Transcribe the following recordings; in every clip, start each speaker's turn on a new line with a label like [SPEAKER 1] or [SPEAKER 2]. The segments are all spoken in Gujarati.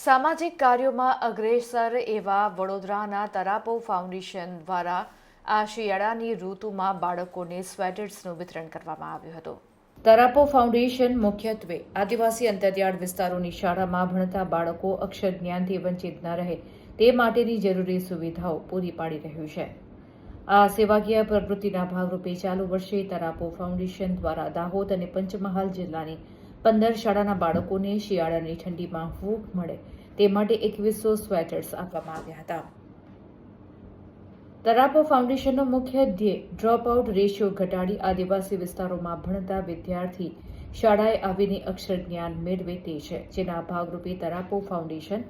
[SPEAKER 1] સામાજિક કાર્યોમાં અગ્રેસર એવા વડોદરાના તરાપો ફાઉન્ડેશન દ્વારા આ શિયાળાની ઋતુમાં બાળકોને સ્વેટર્સનું વિતરણ કરવામાં આવ્યું હતું. તરાપો ફાઉન્ડેશન મુખ્યત્વે આદિવાસી અંતરિયાળ વિસ્તારોની શાળામાં ભણતા બાળકો અક્ષર જ્ઞાનથી વંચિત ન રહે તે માટેની જરૂરી સુવિધાઓ પૂરી પાડી રહ્યું છે. આ સેવાકીય પ્રવૃત્તિના ભાગરૂપે ચાલુ વર્ષે તરાપો ફાઉન્ડેશન દ્વારા દાહોદ અને પંચમહાલ જિલ્લાની પંદર શાળાના બાળકોને શિયાળાની ઠંડીમાં હૂંફ મળે તે માટે એકવીસો સ્વેટર્સ આપવામાં આવ્યા હતા. તરાપો ફાઉન્ડેશનનો મુખ્ય ધ્યેય ડ્રોપ આઉટ રેશિયો ઘટાડી આદિવાસી વિસ્તારોમાં ભણતા વિદ્યાર્થી શાળાએ આવીને અક્ષર જ્ઞાન મેળવે તે છે. જેના ભાગરૂપે તરાપો ફાઉન્ડેશન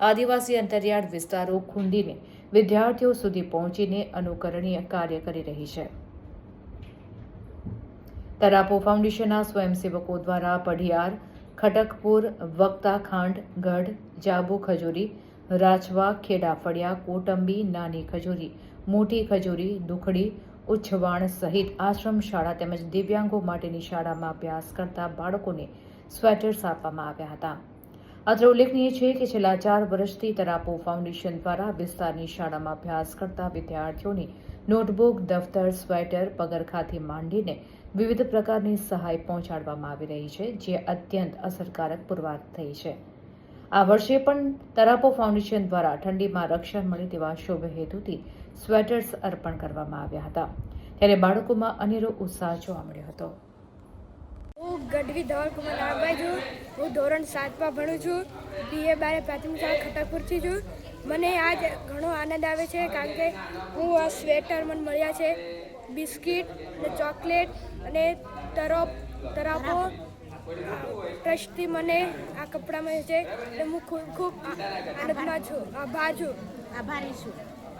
[SPEAKER 1] આદિવાસી અંતરિયાળ વિસ્તારો ખૂંદીને વિદ્યાર્થીઓ સુધી પહોંચીને અનુકરણીય કાર્ય કરી રહી છે. તરાપો ફાઉન્ડેશનના સ્વયંસેવકો દ્વારા પઢિયાર, ખટકપુર વક્તાખાંડ ગઢ, જાબુ ખજૂરી, રાજવા, ખેડા ફળિયા, કોટંબી, નાની ખજૂરી, મોટી ખજૂરી, દુખડી, ઉચ્છવાણ સહિત આશ્રમ શાળા તેમજ દિવ્યાંગો માટેની શાળામાં અભ્યાસ કરતા બાળકોને સ્વેટર્સ આપવામાં આવ્યા હતા. અત્રે ઉલ્લેખનીય છે કે છેલ્લા ચાર વર્ષથી તરાપો ફાઉન્ડેશન દ્વારા વિસ્તારની શાળામાં અભ્યાસ કરતા વિદ્યાર્થીઓની નોટબુક, દફતર, સ્વેટર પગરખાથી માંડીને વિવિધ પ્રકારની સહાય પહોંચાડવામાં આવી રહી છે, જે અત્યંત અસરકારક પુરવાર થઈ છે. આ વર્ષે પણ તરાપો ફાઉન્ડેશન દ્વારા ઠંડીમાં રક્ષણ મળે તેવા શુભ હેતુથી સ્વેટર્સ અર્પણ કરવામાં આવ્યા હતા. ત્યારે બાળકોમાં અનેરો ઉત્સાહ જોવા મળ્યો હતો.
[SPEAKER 2] ગઢવી ધવલકુમાર નાગભાઈ છું. હું ધોરણ સાતમાં ભણું છું. બીએ બારે પ્રાથમિક શાળા ખટકપુરથી છું. મને આજ ઘણો આનંદ આવે છે કારણ કે હું આ સ્વેટર મને મળ્યા છે. બિસ્કિટ અને ચોકલેટ અને તરફ તરાપો ટ્રસ્ટથી મને આ કપડાં મળે છે. એટલે હું ખૂબ ખૂબ આનંદમાં છું. આભાર છું.
[SPEAKER 3] આભારી છું.